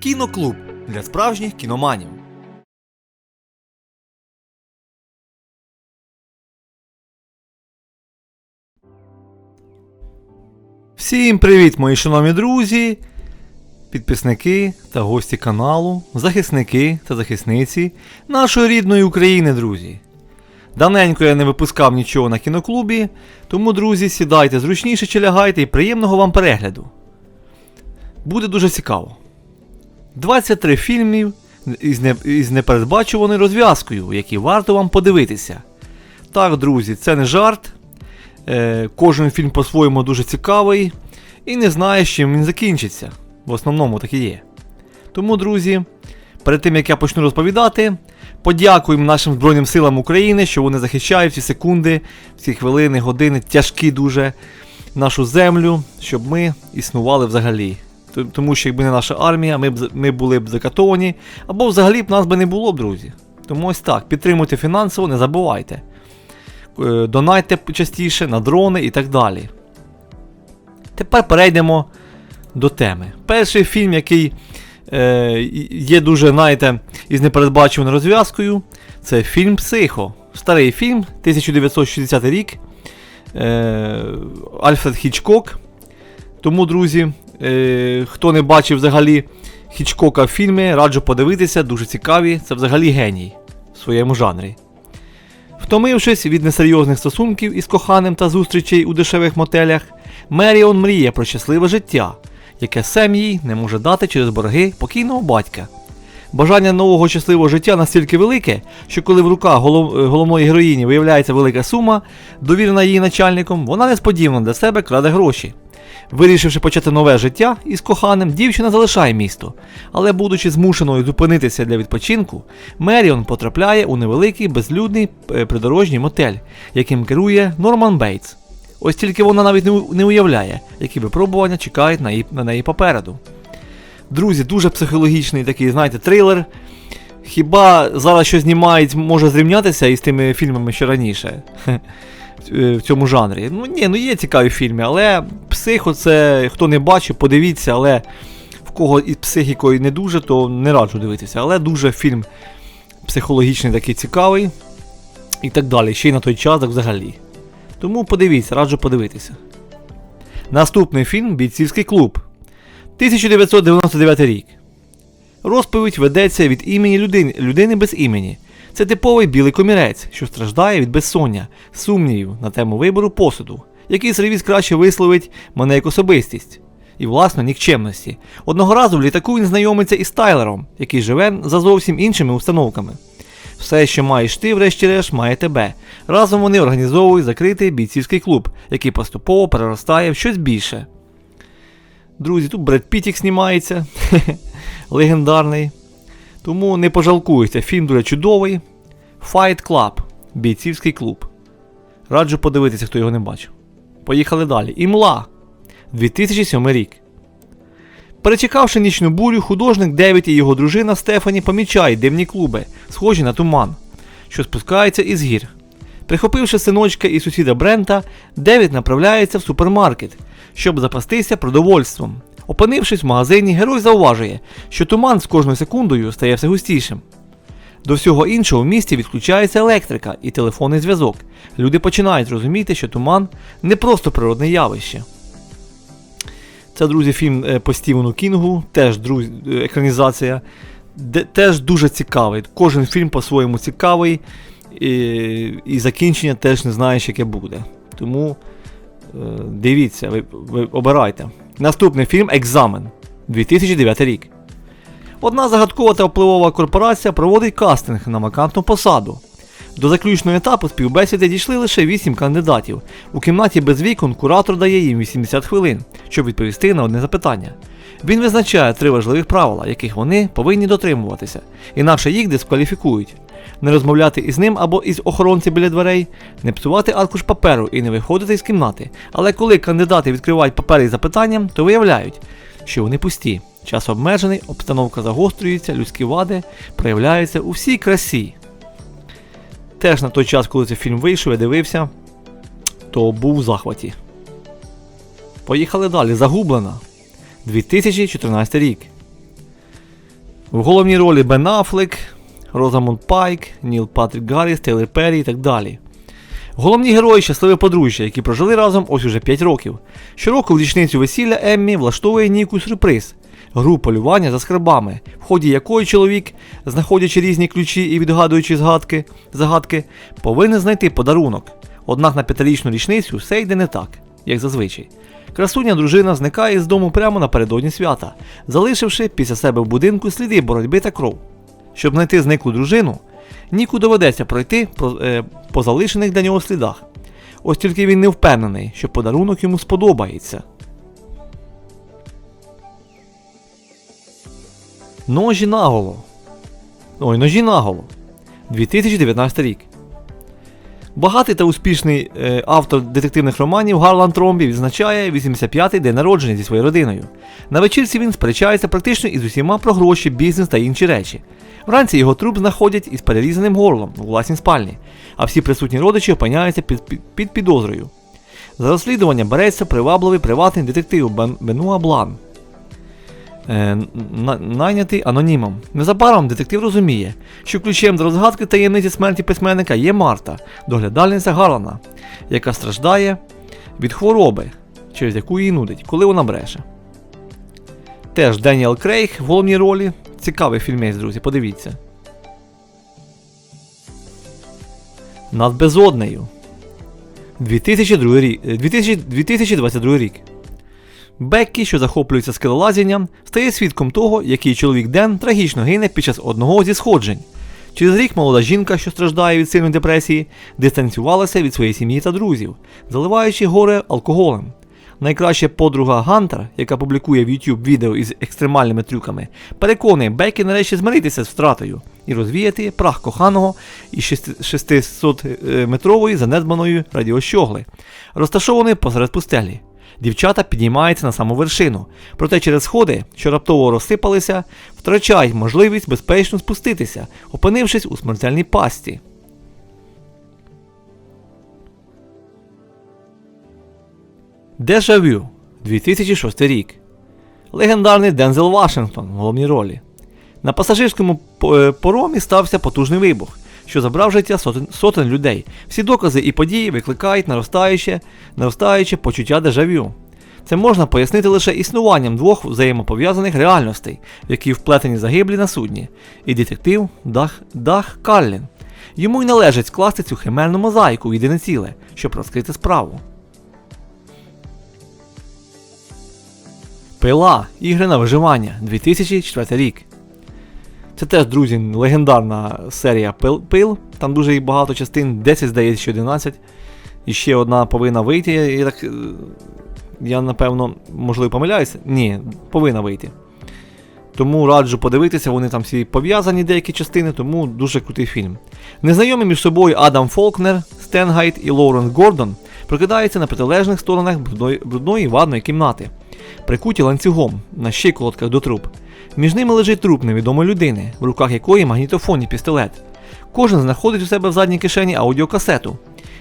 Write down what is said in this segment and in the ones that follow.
Кіноклуб для справжніх кіноманів. Всім привіт, мої шановні друзі, підписники та гості каналу, захисники та захисниці нашої рідної України, друзі. Давненько я не випускав нічого на кіноклубі, тому, друзі, сідайте зручніше чи лягайте і приємного вам перегляду. Буде дуже цікаво. 23 фільмів із, не, із непередбачуваною розв'язкою, які варто вам подивитися. Так, друзі, це не жарт. Е, кожен фільм по-своєму дуже цікавий і не знає, з чим він закінчиться. В основному так і є. Тому, друзі, перед тим як я почну розповідати, подякуємо нашим Збройним силам України, що вони захищають ці секунди, ці хвилини, години, тяжкі дуже нашу землю, щоб ми існували взагалі. Тому що якби не наша армія, ми б ми були б закатовані, або взагалі б нас би не було друзі. Тому ось так, підтримуйте фінансово, не забувайте. Е, Донайте частіше на дрони і так далі. Тепер перейдемо до теми. Перший фільм, який е, є дуже, знаєте, із непередбачуваною розв'язкою, це фільм Психо. Старий фільм, 1960 рік. Е, Альфред Хічкок. Тому, друзі, е, хто не бачив взагалі Хічкока фільми, раджу подивитися, дуже цікаві. Це взагалі геній в своєму жанрі. Втомившись від несерйозних стосунків із коханим та зустрічей у дешевих мотелях, Меріон мріє про щасливе життя, яке Сем їй не може дати через борги покійного батька. Бажання нового щасливого життя настільки велике, що коли в руках голов- е, головної героїні виявляється велика сума, довірена її начальником, вона несподівано для себе краде гроші. Вирішивши почати нове життя із коханим, дівчина залишає місто, але, будучи змушеною зупинитися для відпочинку, Меріон потрапляє у невеликий безлюдний е, придорожній мотель, яким керує Норман Бейтс. Ось тільки вона навіть не уявляє, які випробування чекають на, її, на неї попереду. Друзі, дуже психологічний такий, знаєте, трилер. Хіба зараз що знімають, може зрівнятися із тими фільмами ще раніше в цьому жанрі? Ну ні, ну є цікаві фільми, але психо це хто не бачив, подивіться, але в кого із психікою не дуже, то не раджу дивитися. Але дуже фільм психологічний такий цікавий і так далі. Ще й на той час, так взагалі. Тому подивіться, раджу подивитися. Наступний фільм Бійцівський клуб. 1999 рік. Розповідь ведеться від імені людини, людини без імені. Це типовий білий комірець, що страждає від безсоння, сумнівів на тему вибору посуду, який сервіс краще висловить мене як особистість і власне нікчемності. Одного разу в літаку він знайомиться із Тайлером, який живе за зовсім іншими установками. Все, що маєш ти, врешті-решт, має тебе. Разом вони організовують закритий бійцівський клуб, який поступово переростає в щось більше. Друзі, тут Бред Пітік знімається, легендарний. Тому не пожалкуйте, фільм дуже чудовий. Fight Club, бійцівський клуб. Раджу подивитися, хто його не бачив. Поїхали далі. Імла. 2007 рік. Перечекавши нічну бурю, художник Девід і його дружина Стефані помічають дивні клуби, схожі на туман, що спускаються із гір. Прихопивши синочка і сусіда Брента, Девід направляється в супермаркет, щоб запастися продовольством. Опинившись в магазині, герой зауважує, що туман з кожною секундою стає все густішим. До всього іншого в місті відключається електрика і телефонний зв'язок. Люди починають розуміти, що туман не просто природне явище. Це, друзі, фільм е, по Стівену Кінгу, теж друзі, е, екранізація. Де, теж дуже цікавий. Кожен фільм по-своєму цікавий, і, і закінчення теж не знаєш, яке буде. Тому дивіться, ви, ви обирайте. Наступний фільм Екзамен 2009 рік. Одна загадкова та впливова корпорація проводить кастинг на вакантну посаду. До заключного етапу співбесіди дійшли лише 8 кандидатів. У кімнаті без вікон куратор дає їм 80 хвилин, щоб відповісти на одне запитання. Він визначає три важливих правила, яких вони повинні дотримуватися, інакше їх дискваліфікують. Не розмовляти із ним або із охоронцем біля дверей, не псувати аркуш паперу і не виходити з кімнати. Але коли кандидати відкривають папери із запитанням, то виявляють, що вони пусті. Час обмежений, обстановка загострюється, людські вади проявляються у всій красі. Теж на той час, коли цей фільм вийшов, я дивився, то був у захваті. Поїхали далі. Загублена. 2014 рік. В головній ролі Бен Аффлек, Розамунд Пайк, Ніл Патрік Гарріс, Тейлор Перрі і так далі. Головні герої щасливе подружжя, які прожили разом ось уже 5 років. Щороку в річницю весілля Еммі влаштовує Ніку сюрприз гру полювання за скарбами, в ході якої чоловік, знаходячи різні ключі і відгадуючи згадки, загадки, повинен знайти подарунок. Однак на п'ятирічну річницю все йде не так, як зазвичай. Красуня дружина зникає з дому прямо напередодні свята, залишивши після себе в будинку сліди боротьби та кров. Щоб знайти зниклу дружину, Ніку доведеться пройти по, е, залишених для нього слідах. Ось тільки він не впевнений, що подарунок йому сподобається. Ножі наголо. Ой, ножі наголо. 2019 рік. Багатий та успішний е, автор детективних романів Гарланд Тромбі відзначає 85-й день народження зі своєю родиною. На вечірці він сперечається практично із усіма про гроші, бізнес та інші речі. Вранці його труп знаходять із перерізаним горлом у власній спальні, а всі присутні родичі опиняються під, під, під підозрою. За розслідування береться привабливий приватний детектив Бен, Бенуа Блан. Е, на- найнятий анонімом. Незабаром детектив розуміє, що ключем до розгадки таємниці смерті письменника є Марта, доглядальниця Гарлана, яка страждає від хвороби, через яку її нудить, коли вона бреше. Теж Деніел Крейг в головній ролі. Цікавий фільмець, друзі, подивіться. Над безоднею. 2002 рік, е, 2000 2022 рік. Беккі, що захоплюється скелолазінням, стає свідком того, який чоловік Ден трагічно гине під час одного зі сходжень. Через рік молода жінка, що страждає від сильної депресії, дистанціювалася від своєї сім'ї та друзів, заливаючи горе алкоголем. Найкраща подруга Гантер, яка публікує в YouTube відео із екстремальними трюками, переконує Бекі нарешті змиритися з втратою і розвіяти прах коханого із 600-метрової занедбаної радіощогли, розташованої посеред пустелі. Дівчата піднімаються на саму вершину, проте через сходи, що раптово розсипалися, втрачають можливість безпечно спуститися, опинившись у смертельній пасті. Дежавю 2006 рік. Легендарний Дензел Вашингтон в головній ролі. На пасажирському е, поромі стався потужний вибух, що забрав життя сотень, сотень людей. Всі докази і події викликають наростаюче, наростаюче почуття дежавю. Це можна пояснити лише існуванням двох взаємопов'язаних реальностей, в які вплетені загиблі на судні, і детектив Дах, Дах Каллін. Йому й належить скласти цю химерну мозаїку в єдине ціле, щоб розкрити справу. Пила. Ігри на виживання 2004 рік. Це теж, друзі, легендарна серія пил, пил. Там дуже багато частин, 10, здається, що 11. І ще одна повинна вийти. Я, так, е, я напевно, можливо, помиляюся. Ні, повинна вийти. Тому раджу подивитися, вони там всі пов'язані деякі частини, тому дуже крутий фільм. Незнайомі між собою Адам Фолкнер, Стен Гайт і Лоурен Гордон прокидаються на протилежних сторонах брудної, брудної ванної кімнати, прикуті ланцюгом на щиколотках до труб. Між ними лежить труп невідомої людини, в руках якої магнітофон і пістолет. Кожен знаходить у себе в задній кишені аудіокасету.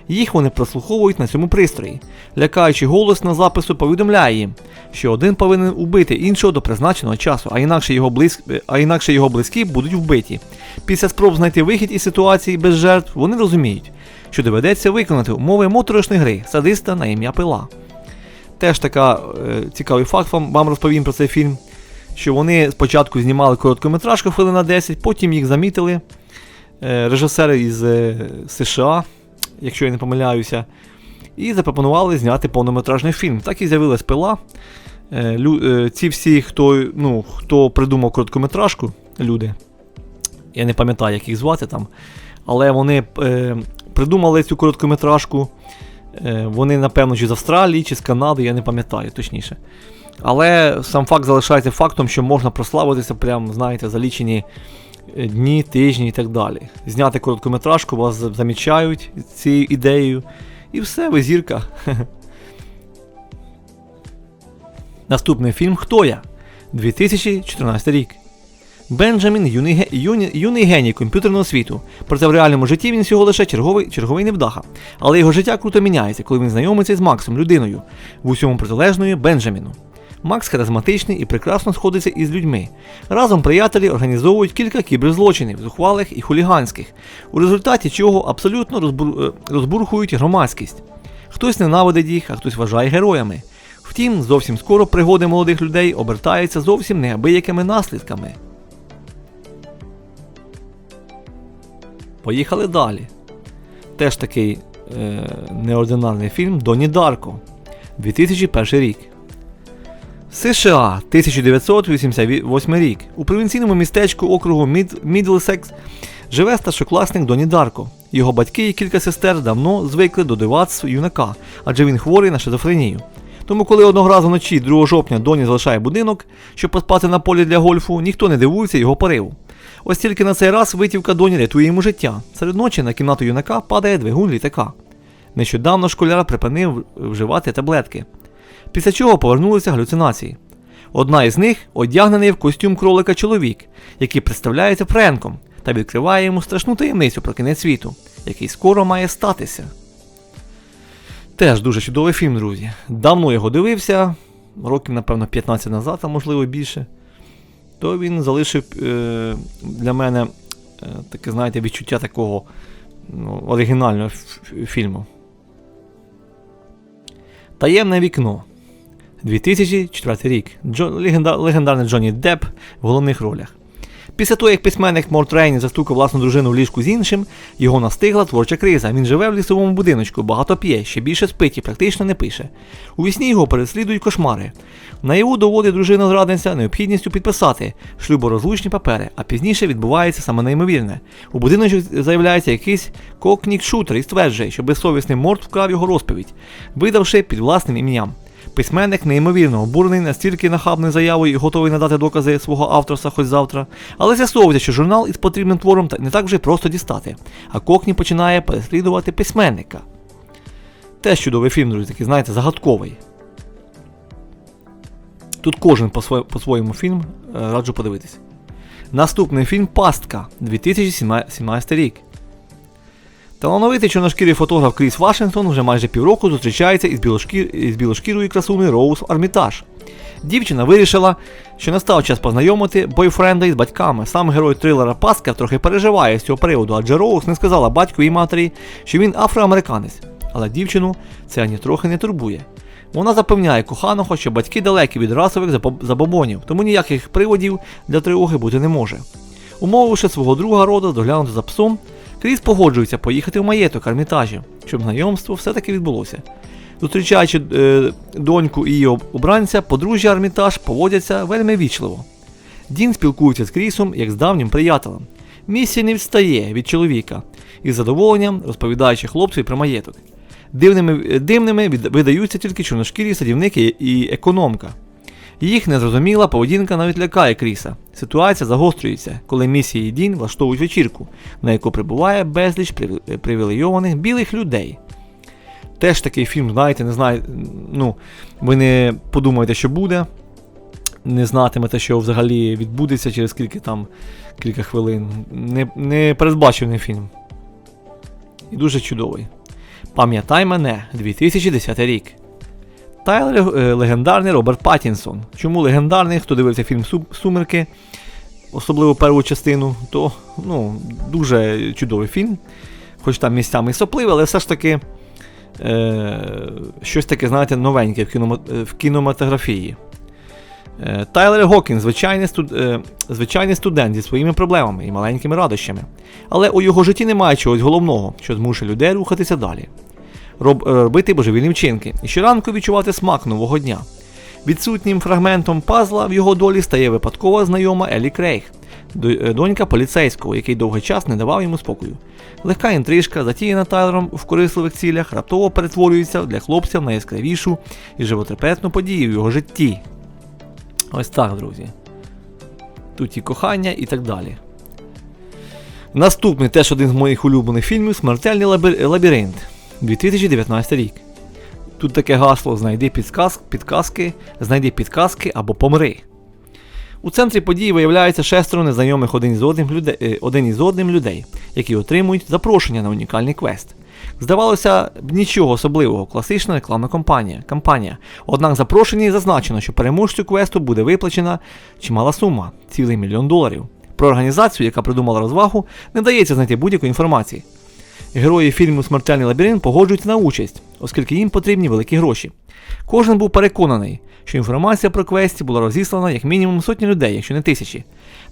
Їх вони прослуховують на цьому пристрої. Лякаючий голос на запису повідомляє їм, що один повинен убити іншого до призначеного часу, а інакше його, близь... а інакше його близькі будуть вбиті. Після спроб знайти вихід із ситуації без жертв, вони розуміють, що доведеться виконати умови моторошної гри садиста на ім'я Пила. Теж така е, цікавий факт вам розповім про цей фільм. Що вони спочатку знімали короткометражку хвилин на 10, потім їх замітили е, режисери із е, США, якщо я не помиляюся, і запропонували зняти повнометражний фільм. Так і з'явилась пила. Е, ці всі, хто, ну, хто придумав короткометражку, люди, я не пам'ятаю, як їх звати там, але вони е, придумали цю короткометражку. Е, вони, напевно, чи з Австралії, чи з Канади, я не пам'ятаю точніше. Але сам факт залишається фактом, що можна прославитися прям, знаєте, за лічені е, дні, тижні і так далі. Зняти короткометражку, вас замічають цією ідеєю. І все, ви зірка. Наступний фільм Хто я? 2014 рік. Бенджамін юний, геній комп'ютерного світу. Проте в реальному житті він всього лише черговий, черговий невдаха. Але його життя круто міняється, коли він знайомиться з Максом, людиною, в усьому протилежною Бенджаміну. Макс харизматичний і прекрасно сходиться із людьми. Разом приятелі організовують кілька кіберзлочинів, зухвалих і хуліганських, у результаті чого абсолютно розбур... е, розбурхують громадськість. Хтось ненавидить їх, а хтось вважає героями. Втім, зовсім скоро пригоди молодих людей обертаються зовсім неабиякими наслідками. Поїхали далі. Теж такий е, неординарний фільм Доні Дарко. 2001 рік. США 1988 рік. У провінційному містечку округу Мід... Мідлсекс живе старшокласник Доні Дарко. Його батьки і кілька сестер давно звикли до дивацтв юнака, адже він хворий на шизофренію. Тому, коли одного разу вночі 2 жовтня Доні залишає будинок, щоб поспати на полі для гольфу, ніхто не дивується його пориву. Ось тільки на цей раз витівка Доні рятує йому життя. Серед ночі на кімнату юнака падає двигун літака. Нещодавно школяр припинив вживати таблетки. Після чого повернулися галюцинації. Одна із них одягнений в костюм кролика чоловік, який представляється Френком та відкриває йому страшну таємницю про кінець світу, який скоро має статися. Теж дуже чудовий фільм, друзі. Давно його дивився, років, напевно, 15 назад, а можливо більше. То він залишив е, для мене е, таке, знаєте, відчуття такого ну, оригінального фільму. Таємне вікно. 2004 рік. Джо, легенда, легендарний Джонні Депп в головних ролях. Після того, як письменник Морт Рейні застукав власну дружину в ліжку з іншим, його настигла творча криза. Він живе в лісовому будиночку, багато п'є, ще більше спить і практично не пише. У вісні його переслідують кошмари. Наяву доводить дружина зрадниця необхідністю підписати шлюборозлучні папери, а пізніше відбувається саме неймовірне. У будиночок заявляється якийсь кокнік-шутер і стверджує, що безсовісний Морт вкрав його розповідь, видавши під власним ім'ям. Письменник неймовірно обурений настільки нахабною заявою і готовий надати докази свого авторства хоч завтра, але з'ясовується, що журнал із потрібним твором не так вже просто дістати, а Кокні починає переслідувати письменника. Теж чудовий фільм, друзі, такий, знаєте, загадковий. Тут кожен по-своє- по-своєму фільм е, раджу подивитись. Наступний фільм Пастка 2017 рік. Талановитий чорношкірий фотограф Кріс Вашингтон вже майже півроку зустрічається із, білошкір... із білошкірою красуною Роуз Армітаж. Дівчина вирішила, що настав час познайомити бойфренда із батьками. Сам герой трилера Паска трохи переживає з цього приводу, адже Роуз не сказала батьку і матері, що він афроамериканець. Але дівчину це ані трохи не турбує. Вона запевняє коханого, що батьки далекі від расових забобонів, тому ніяких приводів для тривоги бути не може. Умовивши свого друга рода доглянути за псом, Кріс погоджується поїхати в маєток Армітажі, щоб знайомство все-таки відбулося. Зустрічаючи е, доньку і її обранця, подружжя Армітаж поводяться вельми вічливо. Дін спілкується з Крісом як з давнім приятелем. Місія не відстає від чоловіка із задоволенням розповідаючи хлопцеві про маєток. Дивними, дивними видаються тільки чорношкірі садівники і економка. Їх незрозуміла поведінка навіть лякає Кріса. Ситуація загострюється, коли місії Дін влаштовують вечірку, на яку прибуває безліч привілейованих білих людей. Теж такий фільм, знаєте, не знаю, ну, ви не подумаєте, що буде, не знатимете, що взагалі відбудеться через кілька там кілька хвилин. Не, не передбачений фільм. І дуже чудовий. Пам'ятай мене, 2010 рік. Тайлер е, легендарний Роберт Паттінсон. Чому легендарний? Хто дивився фільм Сумерки, особливо першу частину, то ну, дуже чудовий фільм. Хоч там місцями сопливий, але все ж таки е, щось таке, знаєте, новеньке в, кінематографії. Е, Тайлер Гокін звичайний, студ, е, звичайний студент зі своїми проблемами і маленькими радощами. Але у його житті немає чогось головного, що змушує людей рухатися далі робити божевільні вчинки і щоранку відчувати смак нового дня. Відсутнім фрагментом пазла в його долі стає випадкова знайома Елі Крейг, е, донька поліцейського, який довгий час не давав йому спокою. Легка інтрижка, затіяна Тайлером в корисливих цілях, раптово перетворюється для хлопця в найяскравішу і животрепетну подію в його житті. Ось так, друзі. Тут і кохання, і так далі. Наступний теж один з моїх улюблених фільмів Смертельний лабіринт. 2019 рік. Тут таке гасло знайди підсказ, підказки, знайди підказки або помри. У центрі події виявляється шестеро незнайомих один із одним людей, один із одним людей, які отримують запрошення на унікальний квест. Здавалося б, нічого особливого, класична рекламна кампанія. кампанія. Однак запрошенні зазначено, що переможцю квесту буде виплачена чимала сума цілий мільйон доларів. Про організацію, яка придумала розвагу, не вдається знайти будь-якої інформації. Герої фільму Смертельний лабіринт погоджуються на участь, оскільки їм потрібні великі гроші. Кожен був переконаний, що інформація про квесті була розіслана як мінімум сотні людей, якщо не тисячі.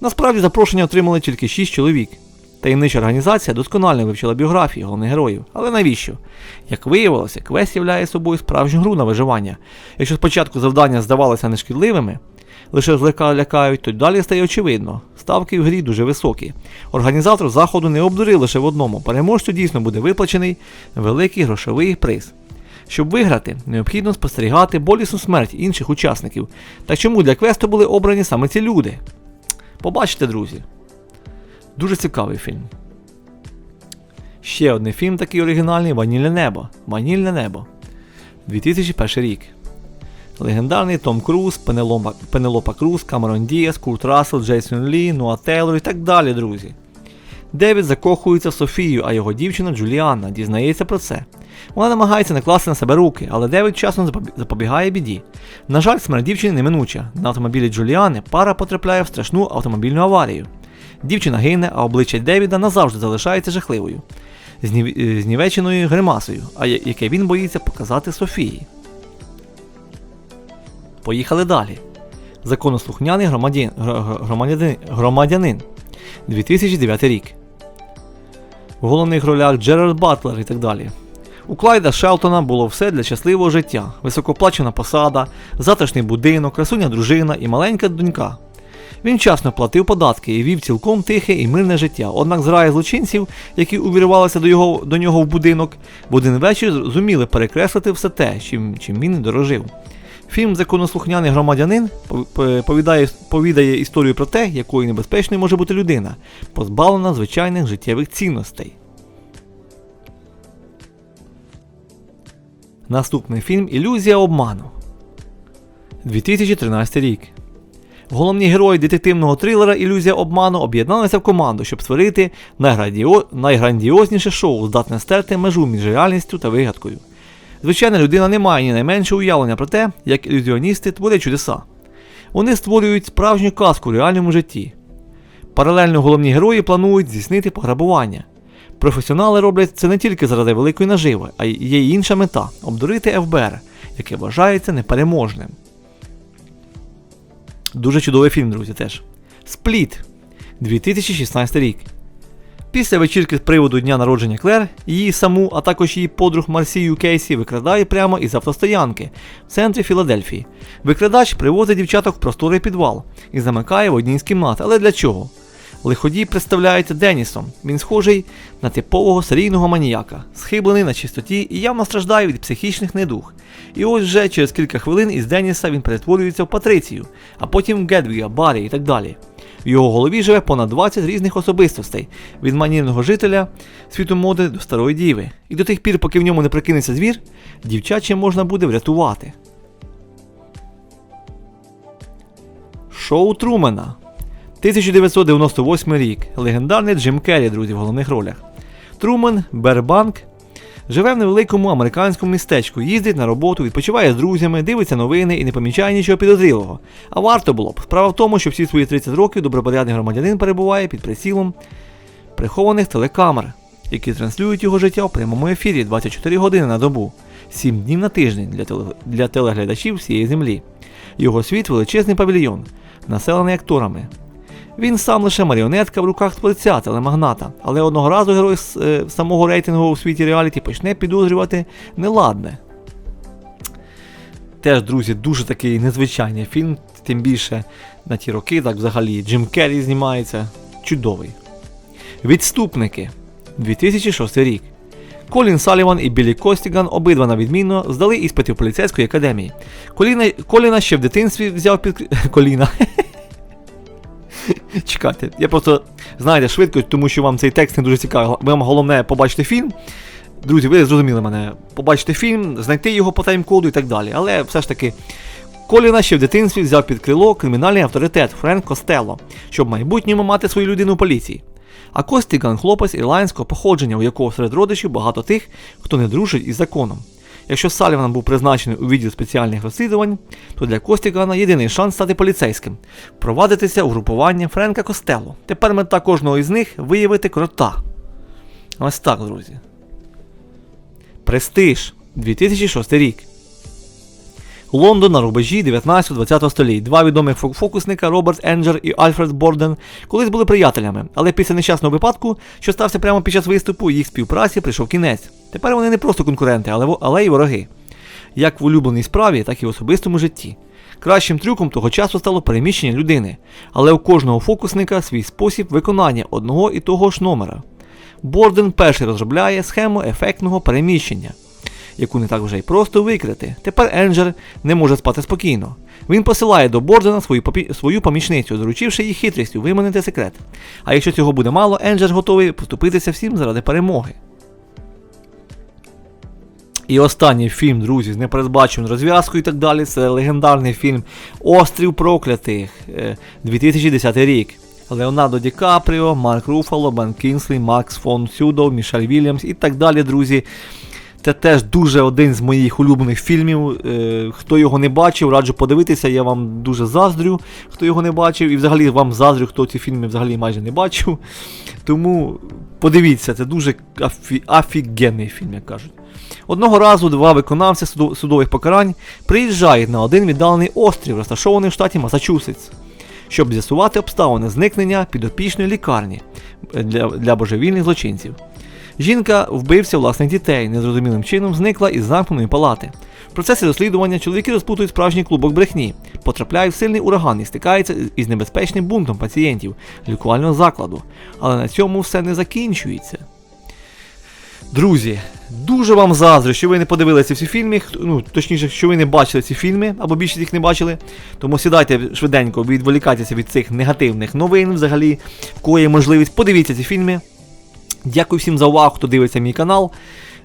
Насправді запрошення отримали тільки 6 чоловік. Таємнича організація досконально вивчила біографії головних героїв. Але навіщо? Як виявилося, квест являє собою справжню гру на виживання. Якщо спочатку завдання здавалися нешкідливими, лише злегка лякають, то далі стає очевидно. Ставки в грі дуже високі. Організатор заходу не обдурив лише в одному. Переможцю дійсно буде виплачений великий грошовий приз. Щоб виграти, необхідно спостерігати болісну смерть інших учасників. Та чому для квесту були обрані саме ці люди? Побачите, друзі. Дуже цікавий фільм. Ще один фільм такий оригінальний Ванільне небо. Ванільне небо. 2001 рік. Легендарний Том Круз, Пенелопа, Пенелопа Круз, Камерон Діас, Курт Рассел, Джейсон Лі, Нуа Тейлор і так далі, друзі. Девід закохується в Софію, а його дівчина Джуліанна дізнається про це. Вона намагається накласти на себе руки, але Девід часом запобігає біді. На жаль, смерть дівчини неминуча. На автомобілі Джуліани пара потрапляє в страшну автомобільну аварію. Дівчина гине, а обличчя Девіда назавжди залишається жахливою, е, знівеченою гримасою, а яке він боїться показати Софії. Поїхали далі. Законослухняний громадян, громадянин, громадянин 2009 рік. В головних ролях Джерард Батлер і так далі. У Клайда Шелтона було все для щасливого життя: високоплачена посада, затишний будинок, красуня дружина і маленька донька. Він вчасно платив податки і вів цілком тихе і мирне життя. Однак зграя злочинців, які увірвалися до, його, до нього в будинок, в один вечір зуміли перекреслити все те, чим, чим він дорожив. Фільм Законослухняний громадянин повідає, повідає історію про те, якою небезпечною може бути людина, позбавлена звичайних життєвих цінностей. Наступний фільм Ілюзія обману. 2013 рік. Головні герої детективного трилера Ілюзія обману об'єдналися в команду, щоб створити найграндіозніше шоу, здатне стерти межу між реальністю та вигадкою. Звичайна людина не має ні найменшого уявлення про те, як ілюзіоністи творять чудеса. Вони створюють справжню казку в реальному житті. Паралельно головні герої планують здійснити пограбування. Професіонали роблять це не тільки заради великої наживи, а й є інша мета обдурити ФБР, яке вважається непереможним. Дуже чудовий фільм, друзі, теж. Спліт 2016 рік. Після вечірки з приводу дня народження Клер, її саму, а також її подруг Марсію Кейсі викрадає прямо із автостоянки в центрі Філадельфії. Викрадач привозить дівчаток в просторий підвал і замикає в одній з кімнат. Але для чого? Лиходій представляється Денісом. Він схожий на типового серійного маніяка, схиблений на чистоті і явно страждає від психічних недуг. І ось вже через кілька хвилин із Деніса він перетворюється в Патрицію, а потім в Гедвіга, Барі і так далі. В його голові живе понад 20 різних особистостей, від манірного жителя світу моди до старої діви. І до тих пір, поки в ньому не прикинеться звір, дівчаче можна буде врятувати. Шоу Трумена 1998 рік. Легендарний Джим Керрі, друзі, в головних ролях. Трумен Бербанк живе в невеликому американському містечку, їздить на роботу, відпочиває з друзями, дивиться новини і не помічає нічого підозрілого. А варто було б. Справа в тому, що всі свої 30 років добропорядний громадянин перебуває під прицілом прихованих телекамер, які транслюють його життя в прямому ефірі 24 години на добу, 7 днів на тиждень для, теле... для телеглядачів всієї землі. Його світ величезний павільйон, населений акторами. Він сам лише маріонетка в руках творця телемагната, але одного разу герой з е, самого рейтингу у світі реаліті почне підозрювати неладне. Теж, друзі, дуже такий незвичайний фільм, тим більше на ті роки, так взагалі Джим Керрі знімається. Чудовий. Відступники 2006 рік. Колін Саліван і Біллі Костіган обидва на відмінно здали іспити в поліцейської академії. Коліна, Коліна ще в дитинстві взяв під коліна. Чекайте, я просто знаєте швидко, тому що вам цей текст не дуже цікавий. Вам головне побачити фільм. Друзі, ви зрозуміли мене. Побачити фільм, знайти його по тайм-коду і так далі. Але все ж таки, Коліна ще в дитинстві взяв під крило кримінальний авторитет Френк Костелло, щоб в майбутньому мати свою людину у поліції. А Костіган хлопець ірландського походження, у якого серед родичів багато тих, хто не дружить із законом. Якщо Саліван був призначений у відділ спеціальних розслідувань, то для Костігана єдиний шанс стати поліцейським впровадитися у групування Френка Костелло. Тепер мета кожного із них виявити крота. Ось так, друзі. Престиж 2006 рік. Лондон на рубежі 19-20 століть. Два відомих фокусника Роберт Енджер і Альфред Борден колись були приятелями, але після нещасного випадку, що стався прямо під час виступу, їх співпраці прийшов кінець. Тепер вони не просто конкуренти, але, але й вороги. Як в улюбленій справі, так і в особистому житті. Кращим трюком того часу стало переміщення людини, але у кожного фокусника свій спосіб виконання одного і того ж номера. Борден перший розробляє схему ефектного переміщення яку не так вже й просто викрити. Тепер Енджер не може спати спокійно. Він посилає до Бордена свою, попі- свою помічницю, доручивши їй хитрістю виманити секрет. А якщо цього буде мало, Енджер готовий поступитися всім заради перемоги. І останній фільм, друзі, з непередбаченою розв'язкою і так далі, це легендарний фільм Острів проклятих е, 2010 рік. Леонардо Ді Капріо, Марк Руфало, Бен Кінслі, Макс фон Сюдов, Мішель Вільямс і так далі, друзі. Це теж дуже один з моїх улюблених фільмів. Е, хто його не бачив, раджу подивитися. Я вам дуже заздрю, хто його не бачив. І взагалі вам заздрю, хто ці фільми взагалі майже не бачив. Тому подивіться, це дуже афі... офігенний фільм, як кажуть. Одного разу два виконавці судових покарань приїжджають на один віддалений острів, розташований в штаті Масачусетс, щоб з'ясувати обставини зникнення підопічної лікарні е, для, для божевільних злочинців. Жінка, вбивця власних дітей, незрозумілим чином зникла із замкненої палати. В процесі розслідування чоловіки розпутують справжній клубок брехні, потрапляють в сильний ураган і стикаються із небезпечним бунтом пацієнтів лікувального закладу. Але на цьому все не закінчується. Друзі, дуже вам заздрю, що ви не подивилися ці фільми, ну, точніше, що ви не бачили ці фільми, або більшість їх не бачили. Тому сідайте швиденько, відволікайтеся від цих негативних новин, взагалі, в кого є можливість, подивіться ці фільми. Дякую всім за увагу, хто дивиться мій канал.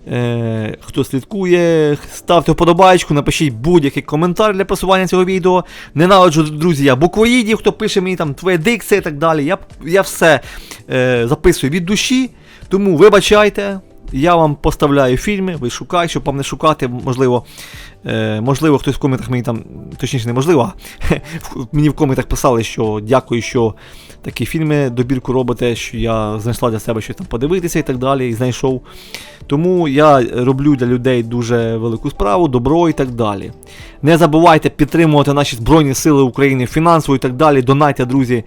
Е, хто слідкує, ставте вподобайку, напишіть будь-який коментар для просування цього відео. Ненавиджу, друзі, я буквоїдів, хто пише мені там твоя дикція і так далі. Я, я все е, записую від душі, тому вибачайте. Я вам поставляю фільми, ви шукайте, щоб вам не шукати, можливо, е, можливо, хтось в коментах мені там, точніше, неможливо, мені в коментах писали, що дякую, що такі фільми добірку робите, що я знайшла для себе щось там подивитися і так далі, і знайшов. Тому я роблю для людей дуже велику справу, добро і так далі. Не забувайте підтримувати наші Збройні Сили України фінансово і так далі. Донайте, друзі,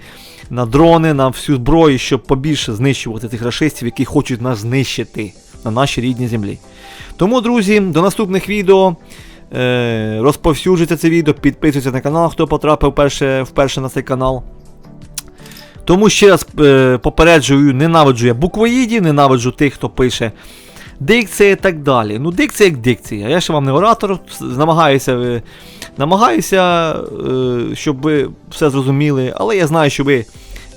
на дрони, на всю зброю, щоб побільше знищувати тих рашистів, які хочуть нас знищити на нашій рідній землі. Тому, друзі, до наступних відео. Е, розповсюджуйте це відео, підписуйтесь на канал, хто потрапив вперше, вперше на цей канал. Тому ще раз е, попереджую, ненавиджу я буквоїдів, ненавиджу тих, хто пише дикція і так далі. Ну, дикція як дикція. Я ще вам не оратор, намагаюся, е, намагаюся, щоб ви все зрозуміли, але я знаю, що ви.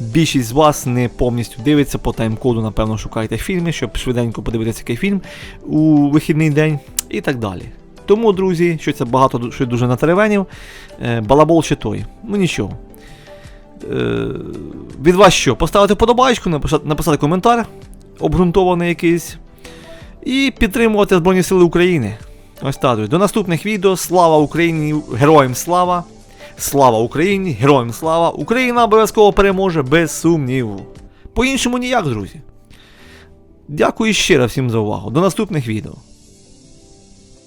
Більшість з вас не повністю дивиться по тайм-коду, напевно, шукаєте фільми, щоб швиденько подивитися який фільм у вихідний день і так далі. Тому, друзі, що це багато що дуже натеревенів, е, балабол ще той. Ну нічого. Е, від вас що? Поставити вподобайку, написати, написати коментар, обґрунтований якийсь. І підтримувати Збройні Сили України. Ось так. До наступних відео. Слава Україні! Героям слава! Слава Україні! Героям слава! Україна обов'язково переможе без сумніву. По-іншому ніяк, друзі. Дякую ще раз всім за увагу. До наступних відео.